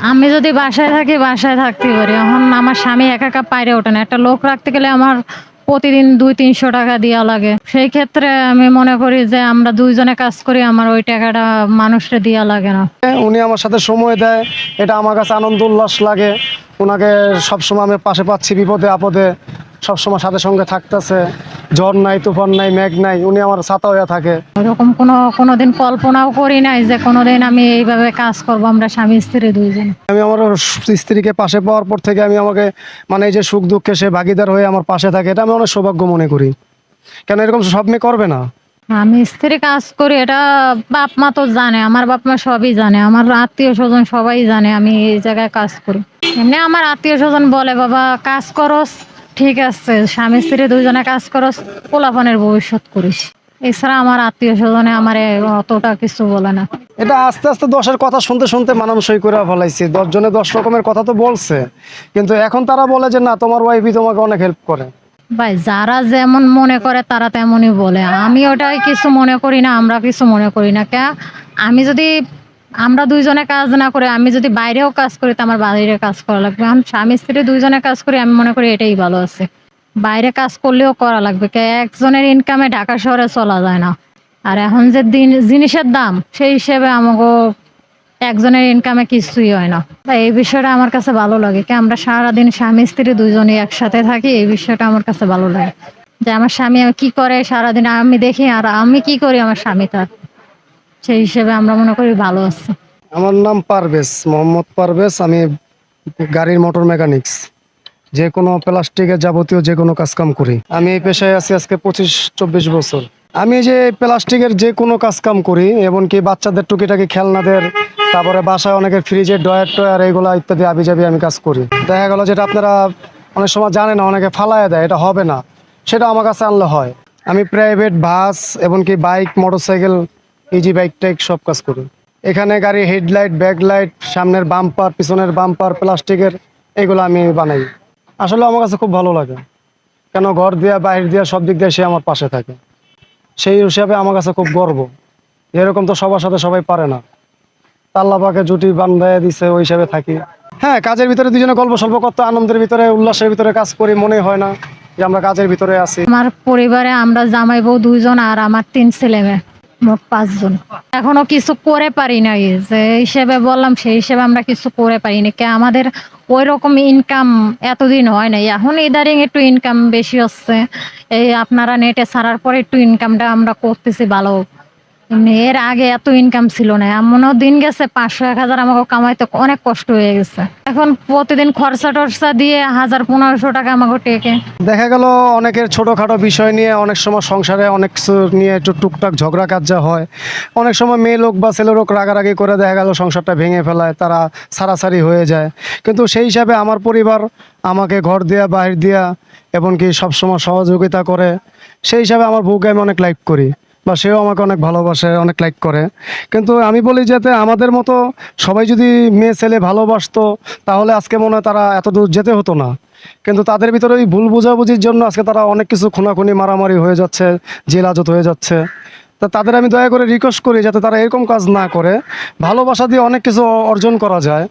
আমি যদি বাসায় থাকি, বাসায় থাকতে পারি। এখন আমার স্বামী একা একা পাইরে ওঠে না। একটা লোক রাখতে গেলে আমার প্রতিদিন দুই তিনশো টাকা দেওয়া লাগে। সেই ক্ষেত্রে আমি মনে করি যে আমরা দুইজনে কাজ করি, আমার ওই টাকাটা মানুষকে দেওয়া লাগে না। উনি আমার সাথে সময় দেয়। এটা আমার কাছে আনন্দ, উল্লাস লাগে। ওনাকে সবসময় আমি পাশে পাচ্ছি বিপদে আপদে। সবসময় সাথে সঙ্গে থাকতেছে। ঝড় নাই তুফান নাই মেঘ নাই উনি আমার ছাতা হয়ে থাকে। ওরকম কোনো কোনোদিন কল্পনাও করি নাই যে কোনোদিন আমি এইভাবে কাজ করব আমরা স্বামী স্ত্রী দুইজন। আমি আমার স্ত্রীকে পাশে পাওয়ার পর থেকে আমি আমাকে মানে এই যে সুখ দুঃখে সে ভাগিদার হয়ে আমার পাশে থাকে এটা আমি অনেক সৌভাগ্য মনে করি। কেন এরকম সব মেয়ে করবে না? আমি স্ত্রী কাজ করি এটা বাপ মা তো জানে আমার বাপ মা সবই জানে আমার আত্মীয় স্বজন সবাই জানে আমি এই জায়গায় কাজ করি। এমনি আমার আত্মীয় স্বজন বলে বাবা কাজ করস। ঠিক আছে স্বামী স্ত্রী দুজনে কাজ করস পোলাপানের ভবিষ্যৎ করিস। এছাড়া আমার আত্মীয় স্বজনে আমার অতটা কিছু বলে না। এটা আস্তে আস্তে দশের কথা শুনতে শুনতে মানানসই করে ফেলাইছি। দশ জনে দশ রকমের কথা তো বলছে কিন্তু এখন তারা বলে যে না তোমার ওয়াইফই তোমাকে অনেক হেল্প করে। ভাই যারা যেমন মনে করে তারা তেমনই বলে। আমি ওটাই কিছু মনে করি না আমরা কিছু মনে করি না। কে? আমি যদি আমরা দুইজনে কাজ না করে, আমি যদি বাইরেও কাজ করি তো আমার বাইরে কাজ করা লাগবে। এখন স্বামী স্ত্রী দুইজনে কাজ করি, আমি মনে করি এটাই ভালো আছে। বাইরে কাজ করলেও করা লাগবে। একজনের ইনকামে ঢাকা শহরে চলা যায় না। আর এখন যে দিন, জিনিসের দাম, সেই হিসেবে আমাকে একজনের ইনকামে কিছুই হয় না। এই বিষয়টা আমার কাছে ভালো লাগে কি, আমরা সারাদিন স্বামী স্ত্রী দুজনেই একসাথে থাকি, এই বিষয়টা আমার কাছে ভালো লাগে। যে আমার স্বামী কি করে সারাদিন, আমি দেখি আর আমি কি করি আমার স্বামী তার। সেই হিসেবে আমরা মনে করি ভালো আছি। আমার নাম পারভেজ, মোহাম্মদ পারভেজ। আমি গাড়ির মোটর মেকানিক্স। যে কোনো প্লাস্টিকের যাবতীয় যে কোনো কাজকাম করি। আমি এই পেশায় আছি আজকে পঁচিশ, চব্বিশ বছর। আমি যে প্লাস্টিকের যে কোনো কাজকাম করি, এমনকি বাচ্চাদের টুকিটাকি খেলনাদের, তারপরে বাসায় অনেকের ফ্রিজের ডয়ার টয়ার এগুলো ইত্যাদি আবি যাবি আমি কাজ করি। দেখা গেল যেটা আপনারা অনেক সময় জানে না, অনেকে ফালায় দেয়, এটা হবে না। সেটা আমার কাছে আনলে হয়। আমি প্রাইভেট বাস এমনকি বাইক মোটরসাইকেল ইজি বাইক টাইক সব কাজ করি। এখানে গাড়ি হেডলাইট ব্যাকলাইট সামনের বাম্পার পিছনের বাম্পার প্লাস্টিকের, এগুলো আমি বানাই। আসলে আমার কাছে খুব ভালো লাগে। কেন ঘর দিয়া বাইরে দিয়া, সব দিক দিয়ে সে আমার পাশে থাকে। সেই হিসাবে আমার কাছে খুব গর্ব। এরকম তো সবার সাথে সবাই পারে না। পাকে জুটি বান্ধায় দিছে, ওই হিসাবে থাকি। হ্যাঁ কাজের ভিতরে দুজনে গল্প স্বল্প করতে, আনন্দের ভিতরে, উল্লাসের ভিতরে কাজ করি মনে হয় না যে আমরা কাজের ভিতরে আছি। আমার পরিবারে আমরা জামাই বউ দুইজন আর আমার তিন ছেলে মেয়ে। পাঁচজন। এখনও কিছু করে পারি নাই, যে হিসেবে বললাম সেই হিসেবে আমরা কিছু করে পারিনি। কে আমাদের ওই রকম ইনকাম এতদিন হয় নাই। এখন ইদারিং একটু ইনকাম বেশি হচ্ছে। এই আপনারা নেটে ছাড়ার পরে একটু ইনকামটা আমরা করতেছি ভালো। এর আগে এত ইনকাম ছিল না। এমনও দিন গেছে, পাঁচশো, এক হাজার আমাকে কামাইতে অনেক কষ্ট হয়ে গেছে। এখন প্রতিদিন খরচা টরচা দিয়ে হাজার, পনেরোশো টাকা আমাকে টেকে। দেখা গেল অনেকের ছোটোখাটো বিষয় নিয়ে, অনেক সময় সংসারে অনেক নিয়ে একটু টুকটাক ঝগড়া কাজ্জা হয়। অনেক সময় মেয়ে লোক বা ছেলে লোক রাগারাগি করে দেখা গেল সংসারটা ভেঙে ফেলায়, তারা সারাসারি হয়ে যায়। কিন্তু সেই হিসাবে আমার পরিবার আমাকে ঘর দেয়া, বাহির দেয়া, এমনকি সবসময় সহযোগিতা করে। সেই হিসাবে আমার বউকে আমি অনেক লাইক করি। বা সেও আমাকে অনেক ভালোবাসে, অনেক লাইক করে। কিন্তু আমি বলি যাতে আমাদের মতো সবাই যদি মেয়ে, ছেলে ভালোবাসতো, তাহলে আজকে মনে হয় তারা এত দূর যেতে হতো না। কিন্তু তাদের ভিতরে ওই ভুল বোঝাবুঝির জন্য আজকে তারা অনেক কিছু খুনাখুনি, মারামারি হয়ে যাচ্ছে জেলাজত হয়ে যাচ্ছে। তা তাদের আমি দয়া করে রিকোয়েস্ট করি যাতে তারা এরকম কাজ না করে। ভালোবাসা দিয়ে অনেক কিছু অর্জন করা যায়।